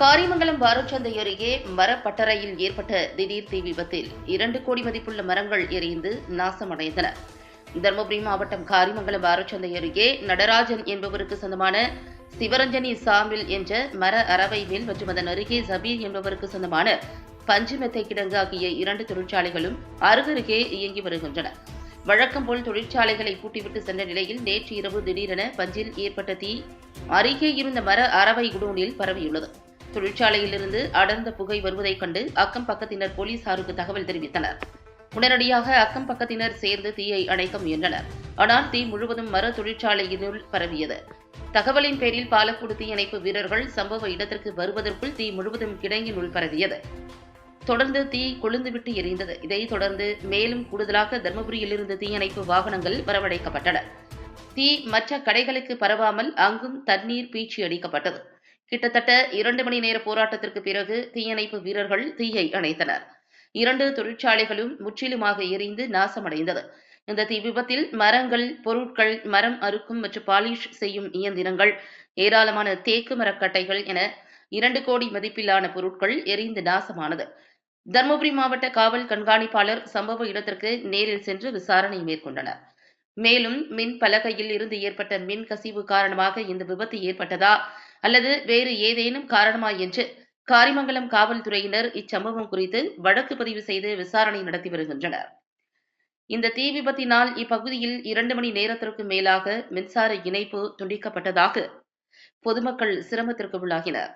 காரிமங்கலம் வாரச்சந்தை அருகே மரப்பட்டறையில் ஏற்பட்ட திடீர் தீ விபத்தில் இரண்டு கோடி மதிப்புள்ள மரங்கள் எரிந்து நாசமடைந்தன. தருமபுரி மாவட்டம் காரிமங்கலம் வாரச்சந்தை அருகே நடராஜன் என்பவருக்கு சொந்தமான சிவரஞ்சனி சாமில் என்ற மர அரவை மில் மற்றும் அதன் அருகே ஜபீர் என்பவருக்கு சொந்தமான பஞ்சுமெத்தை கிடங்கு ஆகிய இரண்டு தொழிற்சாலைகளும் அருகருகே இயங்கி வருகின்றன. வழக்கம் போல் தொழிற்சாலைகளை பூட்டிவிட்டு சென்ற நிலையில் நேற்று இரவு திடீரென பஞ்சில் ஏற்பட்ட தீ அருகே இருந்த மர அரவை குடோனில் பரவியுள்ளது. தொழிற்சாலையிலிருந்து அடர்ந்த புகை வருவதைக் கண்டு அக்கம் பக்கத்தினர் போலீசாருக்கு தகவல் தெரிவித்தனர். உடனடியாக அக்கம் பக்கத்தினர் சேர்ந்து தீயை அணைக்க முயன்றனர். ஆனால் தீ முழுவதும் மர தொழிற்சாலையினுள் பரவியது. தகவலின் பேரில் பாலக்கோடு தீயணைப்பு வீரர்கள் சம்பவ இடத்திற்கு வருவதற்குள் தீ முழுவதும் கிடங்கினுள் பரவியது. தொடர்ந்து தீ கொழுந்துவிட்டு எரிந்தது. இதைத் தொடர்ந்து மேலும் கூடுதலாக தர்மபுரியிலிருந்து தீயணைப்பு வாகனங்கள் வரவழைக்கப்பட்டன. தீ மற்ற கடைகளுக்கு பரவாமல் அங்கும் தண்ணீர் பீச்சி அடிக்கப்பட்டது. கிட்டத்தட்ட இரண்டு மணி நேர போராட்டத்திற்கு பிறகு தீயணைப்பு வீரர்கள் தீயை அணைத்தனர். இரண்டு தொழிற்சாலைகளும் முற்றிலுமாக எரிந்து நாசமடைந்தது. இந்த தீ விபத்தில் மரங்கள் பொருட்கள் மரம் அறுக்கும் மற்றும் பாலிஷ் செய்யும் இயந்திரங்கள் ஏராளமான தேக்கு மரக்கட்டைகள் என இரண்டு கோடி மதிப்பிலான பொருட்கள் எரிந்து நாசமானது. தருமபுரி மாவட்ட காவல் கண்காணிப்பாளர் சம்பவ இடத்திற்கு நேரில் சென்று விசாரணை மேற்கொண்டனர். மேலும் மின் பலகையில் இருந்து ஏற்பட்ட மின் கசிவு காரணமாக இந்த விபத்து ஏற்பட்டதா அல்லது வேறு ஏதேனும் காரணமா என்று காரிமங்கலம் காவல்துறையினர் இச்சம்பவம் குறித்து வழக்கு பதிவு செய்து விசாரணை நடத்தி வருகின்றனர். இந்த தீ விபத்தினால் இப்பகுதியில் இரண்டு மணி நேரத்திற்கு மேலாக மின்சார இணைப்பு துண்டிக்கப்பட்டதாக பொதுமக்கள் சிரமத்திற்கு உள்ளாகினர்.